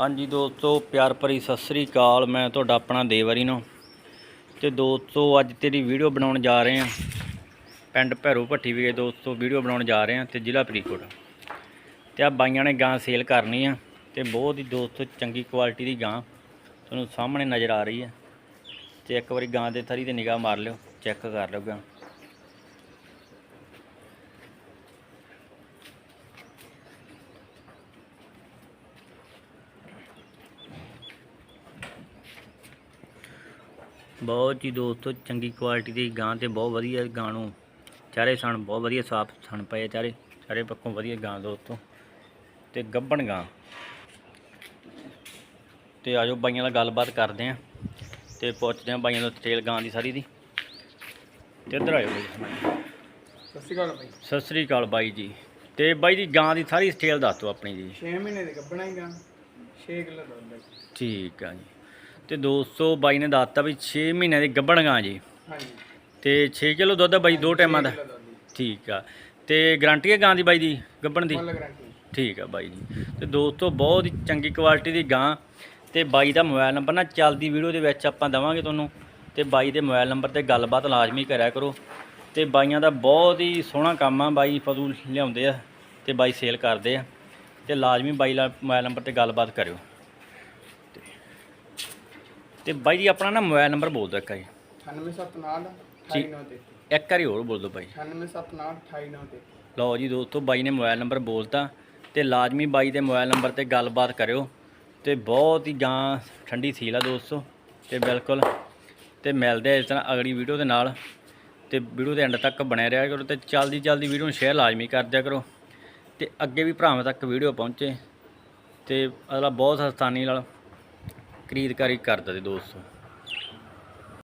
ਹਾਂਜੀ ਦੋਸਤੋ, ਪਿਆਰ ਭਰੀ ਸਤਿ ਸ੍ਰੀ ਅਕਾਲ। ਮੈਂ ਤੁਹਾਡਾ ਆਪਣਾ ਦੇਵਰੀ ਨੂੰ। ਤੇ ਦੋਸਤੋ, ਅੱਜ ਤੇਰੀ ਵੀਡੀਓ ਬਣਾਉਣ ਜਾ ਰਹੇ ਹਾਂ। ਪਿੰਡ ਭੈਰੋ ਭੱਠੀ ਵਿਖੇ ਦੋਸਤੋ, ਵੀਡੀਓ ਬਣਾਉਣ ਜਾ ਰਹੇ ਹਾਂ ਤੇ ਜ਼ਿਲ੍ਹਾ ਫਰੀਦਕੋਟ। ਤੇ ਆ ਬਾਈਆਂ ਨੇ ਗਾਂ ਸੇਲ ਕਰਨੀ ਆ ਤੇ ਬਹੁਤ ਹੀ ਦੋਸਤੋ ਚੰਗੀ ਕੁਆਲਿਟੀ ਦੀ ਗਾਂ ਤੁਹਾਨੂੰ ਸਾਹਮਣੇ ਨਜ਼ਰ ਆ ਰਹੀ ਹੈ ਤੇ ਇੱਕ ਵਾਰੀ ਗਾਂ ਦੇ ਥਰੀ ਤੇ ਨਿਗਾਹ ਮਾਰ ਲਿਓ, ਚੈੱਕ ਕਰ ਲਿਓ ਗਾਂ। ਬਹੁਤ ਹੀ ਦੋਸਤੋ ਚੰਗੀ ਕੁਆਲਿਟੀ ਦੀ ਗਾਂ ਤੇ ਬਹੁਤ ਵਧੀਆ ਗਾਂ ਨੂੰ ਚਾਰੇ ਸਣ ਬਹੁਤ ਵਧੀਆ ਸਾਫ਼ ਸਣ ਪਏ ਚਾਰੇ ਚਾਰੇ ਪੱਖੋਂ ਵਧੀਆ ਗਾਂ ਦੋਸਤੋ ਤੇ ਗੱਬਣ ਗਾਂ। ਤੇ ਆਜੋ ਬਾਈਆਂ ਨਾਲ ਗੱਲਬਾਤ ਕਰਦੇ ਆਂ ਤੇ ਪੁੱਛਦੇ ਆਂ ਬਾਈਆਂ ਤੋਂ ਡਿਟੇਲ ਗਾਂ ਦੀ ਸਾਰੀ ਦੀ। ਤੇ ਇੱਧਰ ਆਇਓ ਬਾਈ। ਸਤਿ ਸ਼੍ਰੀ ਅਕਾਲ ਭਾਈ ਸਤਿ ਸ੍ਰੀ ਅਕਾਲ ਬਾਈ ਜੀ। ਤੇ ਬਾਈ ਜੀ ਗਾਂ ਦੀ ਸਾਰੀ ਡਿਟੇਲ ਦੱਸ ਦਿਓ ਆਪਣੀ ਜੀ। 6 ਮਹੀਨੇ ਦੇ ਗੱਬਣਾ ਹੀ ਗਾ 6 ਕਿਲੋ ਦੁੱਧ ਠੀਕ ਆ ਜੀ। ਤੇ ਦੋਸਤੋ ਬਾਈ ਨੇ ਦੱਸਤਾ ਵੀ 6 ਮਹੀਨਿਆਂ ਦੀ ਗੱਬਣ ਗਾਂ ਜੀ। ਹਾਂਜੀ। ਤੇ 6 ਕਿਲੋ ਦੁੱਧ ਆ ਬਾਈ ਦੋ ਟਾਈਮਾਂ ਦਾ। ਠੀਕ ਆ। ਤੇ ਗਾਰੰਟੀ ਹੈ ਗਾਂ ਦੀ ਬਾਈ ਦੀ ਗੱਬਣ ਦੀ? ਫੁੱਲ ਗਰੰਟੀ ਠੀਕ ਆ ਬਾਈ ਜੀ। ਤੇ ਦੋਸਤੋ ਬਹੁਤ ਹੀ ਚੰਗੀ ਕੁਆਲਿਟੀ ਦੀ ਗਾਂ। ਤੇ ਬਾਈ ਦਾ ਮੋਬਾਈਲ ਨੰਬਰ ਨਾ ਚੱਲਦੀ ਵੀਡੀਓ ਦੇ ਵਿੱਚ ਆਪਾਂ ਦਵਾਂਗੇ ਤੁਹਾਨੂੰ। ਤੇ ਬਾਈ ਦੇ ਮੋਬਾਈਲ ਨੰਬਰ ਤੇ ਗੱਲਬਾਤ ਲਾਜ਼ਮੀ ਕਰਿਆ ਕਰੋ। ਤੇ ਬਾਈਆਂ ਦਾ ਬਹੁਤ ਹੀ ਸੋਹਣਾ ਕੰਮ ਆ ਬਾਈ ਫਦੂ ਲਿਆਉਂਦੇ ਆ ਤੇ ਬਾਈ ਸੇਲ ਕਰਦੇ ਆ। ਤੇ ਲਾਜ਼ਮੀ ਬਾਈ ਦਾ ਮੋਬਾਈਲ ਨੰਬਰ ਤੇ ਗੱਲਬਾਤ ਕਰਿਓ। ਤੇ ਬਾਈ ਜੀ ਆਪਣਾ ਨਾ ਮੋਬਾਈਲ ਨੰਬਰ ਬੋਲ ਦਿਓ ਇੱਕ ਵਾਰੀ। 9779 ਜੀ। 2933 ਇੱਕ ਵਾਰੀ ਹੋਰ ਬੋਲ ਦਿਓ ਬਾਈ। 9779 2933 ਲਓ ਜੀ ਦੋਸਤੋ ਬਾਈ ਨੇ ਮੋਬਾਈਲ ਨੰਬਰ ਬੋਲਤਾ ਤੇ ਲਾਜ਼ਮੀ ਬਾਈ ਦੇ ਮੋਬਾਈਲ ਨੰਬਰ ਤੇ ਗੱਲਬਾਤ ਕਰਿਓ। ਤੇ ਬਹੁਤ ਹੀ ਗਾਂ ਠੰਡੀ ਸੀਲ ਆ ਦੋਸਤੋ। ਤੇ ਬਿਲਕੁਲ ਤੇ ਮਿਲਦੇ ਆ ਇਸ ਤਰ੍ਹਾਂ ਅਗਲੀ ਵੀਡੀਓ ਦੇ ਨਾਲ। ਤੇ ਵੀਡੀਓ ਦੇ ਐਂਡ ਤੱਕ ਬਣੇ ਰਿਹਾ ਕਰੋ ਤੇ ਜਲਦੀ ਜਲਦੀ ਵੀਡੀਓ ਨੂੰ ਸ਼ੇਅਰ ਲਾਜ਼ਮੀ ਕਰ ਦਿਆ ਕਰੋ। ਤੇ ਅੱਗੇ ਵੀ ਭਰਾਵਾਂ ਤੱਕ ਵੀਡੀਓ ਪਹੁੰਚੇ। ਤੇ ਅਗਲਾ ਬਹੁਤ ਆਸਾਨੀ ਨਾਲ ਖਰੀਦਕਾਰੀ ਕਰਦਾ ਜੀ ਦੋਸਤੋ।